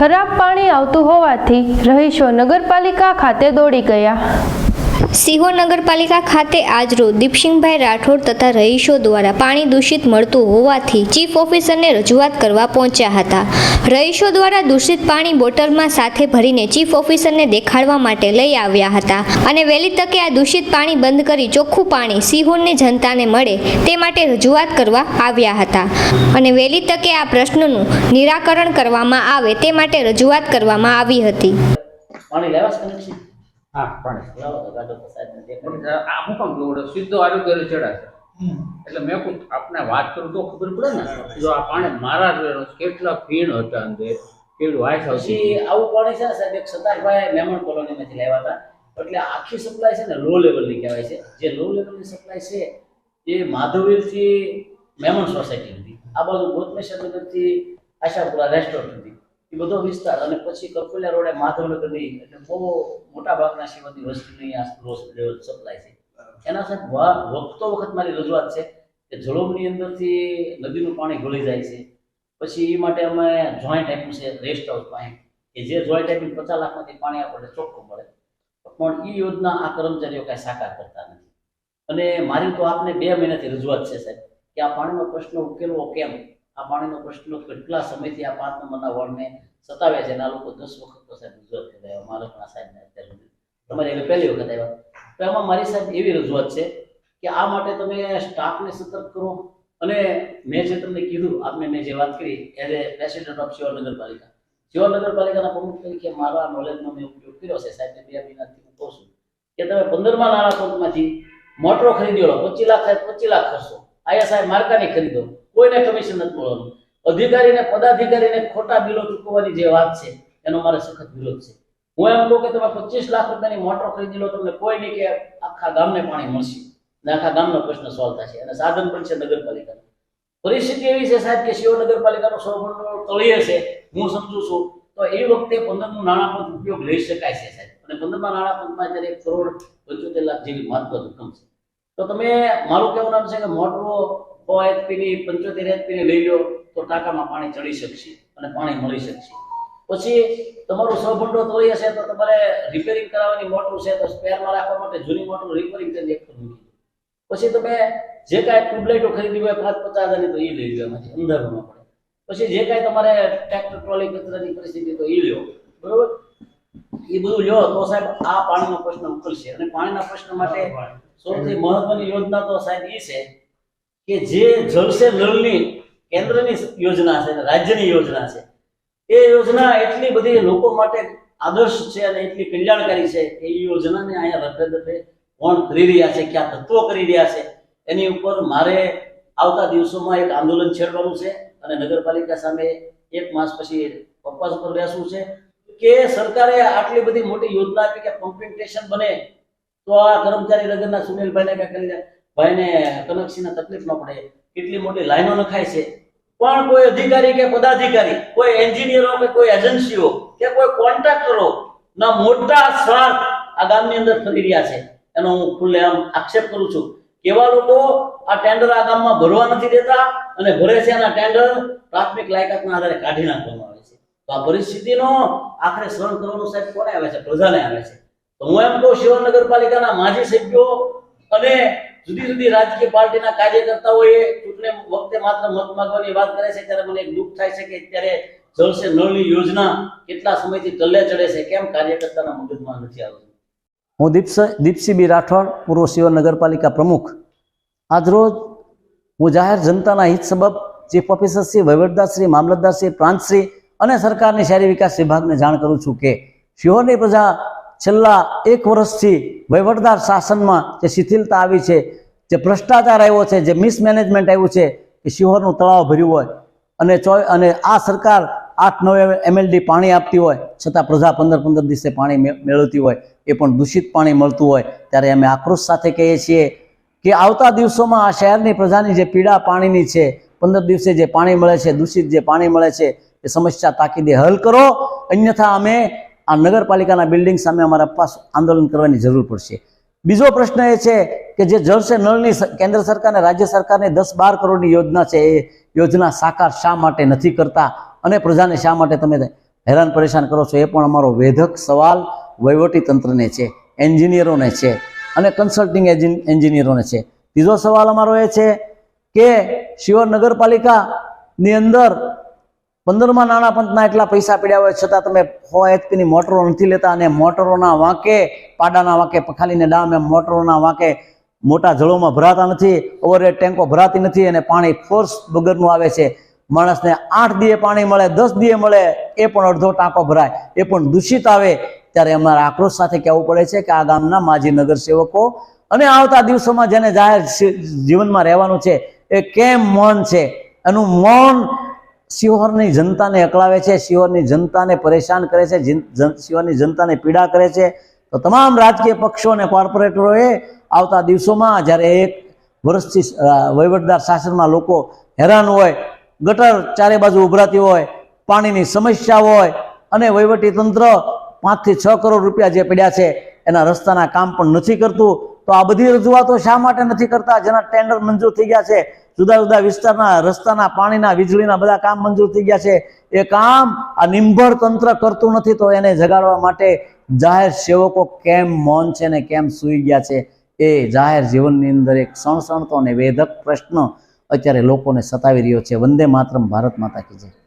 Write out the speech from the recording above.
ખરાબ પાણી આવતું હોવાથી રહીશો નગરપાલિકા ખાતે દોડી ગયા. સિહોર નગરપાલિકા ખાતે આજરોજ દીપસિંહભાઈ રાઠોડ તથા રહીશો દ્વારા પાણી દૂષિત મળતું હોવાથી ચીફ ઓફિસરને રજૂઆત કરવા પહોંચ્યા હતા. રહીશો દ્વારા દૂષિત પાણી બોટલમાં સાથે ભરીને ચીફ ઓફિસરને દેખાડવા માટે લઈ આવ્યા હતા અને વહેલી તકે આ દૂષિત પાણી બંધ કરી ચોખ્ખું પાણી સિહોરની જનતાને મળે તે માટે રજૂઆત કરવા આવ્યા હતા. અને વહેલી તકે આ પ્રશ્નનું નિરાકરણ કરવામાં આવે તે માટે રજૂઆત કરવામાં આવી હતી. પાણી હા પાણી લાવો તો ગાડો તો સાહેબને દેખાડી. આ હું કામ જોડે? સીધો આરોગ્ય ચડાશે એટલે મેં કહું આપણે વાત કરું તો ખબર પડે ને? જો આ પાણી મારા કેટલા ફીણ હતા અંદર કેવી વાય આવતી પછી આવું પાણી છે ને સાહેબ એક સતારભાઈ મહેમાન કોલોનીમાંથી લાવ્યા હતા. એટલે આખી સપ્લાય છે ને લો લેવલની કહેવાય છે. જે લો લેવલની સપ્લાય છે એ માધવવીરથી મેમણ સોસાયટી હતી. આ બાજુ ગોતમેશ્વર નગરથી આશાપુરા રેસ્ટોરન્ટ હતી. એ બધો વિસ્તાર અને પછી કપુલિયા રોડે માધવનગરની એટલે બહુ મોટા ભાગના શિવતી વસ્તીની આ લો સપ્લાય છે. એના સાથે વખતો વખત મારી રજૂઆત છે કે જળોબની અંદરથી નદીનું પાણી ગળી જાય છે. પછી એ માટે અમે જોઈન્ટ આપ્યું છે રેસ્ટ હાઉસ પાસે કે જે જોઈન્ટ આપ્યું પચાસ લાખમાંથી પાણી આપણને ચોખ્ખું મળે. પણ એ યોજના આ કર્મચારીઓ કાંઈ સાકાર કરતા નથી. અને મારી તો આપને બે મહિનાથી રજૂઆત છે સાહેબ કે આ પાણીનો પ્રશ્ન ઉકેલવો કેમ? આ પાણીનો પ્રશ્ન કેટલા સમયથી આ પાંચ નંબરના વોર્ડને સતાવ્યા છે અને આ લોકો દસ વખત તો સાહેબ રજૂઆત કરી આવ્યા માલકના સાહેબને સાહેબ સુધી તમારી એટલે પહેલી વખત આવ્યા. તો એમાં મારી સાહેબ એવી રજૂઆત છે કે આ માટે તમે સ્ટાફને સતર્ક કરો અને મેં જે તમને કીધું, આપને મેં જે વાત કરી, as a president of Shivar નગરપાલિકા. શિવર નગરપાલિકાના પ્રમુખ તરીકે મારા નોલેજનો મેં ઉપયોગ કર્યો છે. સાહેબને બે મહિનાથી હું કહું છું કે તમે પંદરમાં નાણાં પંચમાંથી મોટરો ખરીદ્યો લો પચીસ લાખ સાહેબ, પચીસ લાખ ખર્ચો. આયા સાહેબ માર્કાની ખરીદો. કોઈને કમિશન નથી મળવાનું. અધિકારીને, પદાધિકારીને ખોટા બિલો ચૂકવવાની જે વાત છે, એનો મારે સખત વિરોધ છે. હું એમ કહું કે તમે પચીસ લાખ રૂપિયાની મોટર ખરીદી લો, તમને કોઈ નહીં કે આખા ગામને પાણી મળશે. ને આખા ગામનો પ્રશ્ન સોલ્વ થશે. અને સાધન પણ છે નગરપાલિકાનું. પરિસ્થિતિ એવી છે સાહેબ કે શિવ નગરપાલિકાનું સૌભંડોળ તળિયે છે. હું સમજુ છું. તો એ વખતે પંદરનું નું પંચ ઉપયોગ લઈ શકાય છે સાહેબ. અને પંદરમાં નાણાં પંચમાં અત્યારે એક કરોડ પંચોતેર લાખ જેવી મહત્વ રકમ છે. તો તમે મારું કેવું નામ છે કે મોટરો સો એચપીની પંચોતેર એચપીની લઈ લો તો ટાંકામાં પાણી ચડી શકશે અને પાણી મળી શકશે. પછી તમારું સભંડો તળિયે હશે તો તમારે રિપેરિંગ કરાવવાની મોટર છે તો સ્પેરમાં રાખવા માટે જૂની મોટર રિપેરિંગ કરીને એક મૂકી. પછી તમે જે કાંઈ ટ્યુબલાઇટો ખરીદી હોય પાંચ પચાસ હજારની તો એ લઈ લો એમાંથી અંદરમાં પડે. પછી જે કાંઈ તમારે ટ્રેક્ટર ટ્રોલી કચરાની પરિસ્થિતિ તો એ લ્યો બરોબર? એ બધું લ્યો તો સાહેબ આ પાણીનો પ્રશ્ન ઉકેલશે. અને પાણીના પ્રશ્ન માટે સૌથી મહત્વની યોજના તો સાહેબ એ છે કે જે જલસે નળની કેન્દ્રની યોજના છે રાજ્યની યોજના છે, એ યોજના એટલી બધી લોકો માટે આદર્શ છે અને એટલી કલ્યાણકારી છે એ યોજનાને અહીંયા રફે દફે કોણ કરી રહ્યા છે, ક્યાં તત્વો કરી રહ્યા છે. એની ઉપર મારે આવતા દિવસોમાં એક આંદોલન છેડવાનું છે અને નગરપાલિકા સામે એક માસ પછી પપ્પા ઉપર બેસવું છે કે સરકારે આટલી બધી મોટી યોજના આપી કે પમ્પિંગ સ્ટેશન બને, તો આ કર્મચારી નગરના સુનિલભાઈને કે કલ્યાણ ભાઈને કનકસિંહને તકલીફ ન પડે, કેટલી મોટી લાઈનો નખાય છે. પણ કોઈ અધિકારી કે પદાધિકારી, કોઈ એન્જિનિયરો કે કોઈ એજન્સીઓ કે કોઈ કોન્ટ્રાક્ટરો ના મોટા સ્વાર્થ આ ગામની અંદર ફરી રહ્યા છે. એનો હું ખુલ્લેઆમ આક્ષેપ કરું છું. કેવા લોકો આ ટેન્ડર આ ગામમાં ભરવા નથી દેતા અને ભરે છે એના ટેન્ડર પ્રાથમિક લાયકાતના આધારે કાઢી નાખવામાં આવે છે. તો આ પરિસ્થિતિનો આખરે સહન કરવાનું સાહેબ કોને આવે છે? પ્રજાને આવે છે. તો હું એમ કહું શિવ નગરપાલિકાના માજી સભ્યો અને જુદી જુદી રાજકીય પાર્ટીના કાર્યકર્તાઓએ ચૂંટણી વખતે માત્ર મત માંગવાની વાત કરે છે, ત્યારે મને એક દુઃખ થાય છે કે અત્યારે જળ સે નળની યોજના કેટલા સમયથી તલ્લે ચડે છે, કેમ કાર્યકર્તાના મગજમાં નથી આવતું? હું દીપસ દીપસિંહ બી રાઠોડ, પૂર્વ શિવર નગરપાલિકા પ્રમુખ. આજરોજ હું જાહેર જનતાના હિત સબબ ચીફ ઓફિસરશ્રી વહીવટદારશ્રી મામલતદારશ્રી પ્રાંતશ્રી અને સરકારની શહેરી વિકાસ વિભાગને જાણ કરું છું કે શિહોરની પ્રજા છેલ્લા એક વર્ષથી વહીવટદાર શાસનમાં જે શિથિલતા આવી છે જે ભ્રષ્ટાચાર આવ્યો છે, જે મિસમેનેજમેન્ટ આવ્યું છે કે શિહોરનું તળાવ ભર્યું હોય. અને અને આ સરકાર આઠ નવ એમએલડી પાણી આપતી હોય, છતાં પ્રજા પંદર પંદર દિવસે પાણી મેળવતી હોય, એ પણ દૂષિત પાણી મળતું હોય, ત્યારે અમે આક્રોશ સાથે કહીએ છીએ કે આવતા દિવસોમાં આ શહેરની પ્રજાની જે પીડા પાણીની છે, પંદર દિવસે જે પાણી મળે છે, દૂષિત જે પાણી મળે છે, એ સમસ્યા તાકીદે હલ કરો. અન્યથા અમે આ નગરપાલિકાના બિલ્ડિંગ સામે અમારા પાસ આંદોલન કરવાની જરૂર પડશે. બીજો પ્રશ્ન એ છે કે જે જળસે નળની કેન્દ્ર સરકાર અને રાજ્ય સરકારની દસ બાર કરોડની યોજના છે, એ યોજના સાકાર શા માટે નથી કરતા? અને પ્રજાને શા માટે તમે હેરાન પરેશાન કરો છો? એ પણ અમારો વેધક સવાલ તંત્રને છે, એન્જિનિયરોને છે અને કન્સલ્ટિંગ એન્જિનિયરોને છે. ત્રીજો સવાલ અમારો એ છે કે શિવર નગરપાલિકાની અંદર પંદરમાં નાણાં પંચના એટલા પૈસા પડ્યા હોય છતાં તમે સો એચપીની મોટરો નથી લેતા અને મોટરોના વાંકે, પાડાના વાંકે પખાલીને ડામ મોટરોના વાંકે મોટા જળોમાં ભરાતા નથી ઓવરહેડ ટેન્કો ભરાતી નથી અને પાણી ફોર્સ વગરનું આવે છે. માણસને આઠ દીએ પાણી મળે, દસ દીએ મળે, એ પણ અડધો ટાંકો ભરાય. એ પણ દૂષિત આવે. ત્યારે અમારા આક્રોશ સાથે કહેવું પડે છે કે આ ગામના માજી નગર સેવકો અને આવતા દિવસોમાં જેને જાહેર જીવનમાં રહેવાનું છે, એ કેમ મૌન છે? એનું મૌન શિહોરની જનતાને અકળાવે છે, શિહોરની જનતાને પરેશાન કરે છે શિહોરની જનતાને પીડા કરે છે. તો તમામ રાજકીય પક્ષો અને કોર્પોરેટરોએ આવતા દિવસોમાં જ્યારે એક વર્ષથી વહીવટદાર શાસનમાં લોકો હેરાન હોય, ગટર ચારે બાજુ ઉભરાતી હોય, પાણીની સમસ્યા હોય અને વહીવટી તંત્ર પાંચથી છ કરોડ રૂપિયા જે પડ્યા છે એના રસ્તાના કામ પણ નથી કરતું, તો આ બધી રજૂઆતો શા માટે નથી કરતા? જેના ટેન્ડર મંજૂર થઈ ગયા છે જુદા જુદા વિસ્તારના રસ્તાના, પાણીના, વીજળીના બધા કામ મંજૂર થઈ ગયા છે. એ કામ આ નિંભળ તંત્ર કરતું નથી તો એને જગાડવા માટે જાહેર સેવકો કેમ મૌન છે ને કેમ સૂઈ ગયા છે એ જાહેર જીવનની અંદર એક સણસણતો અને વેધક પ્રશ્ન અત્યારે લોકોને સતાવી રહ્યો છે. વંદે માતરમ, ભારત માતા કી જય.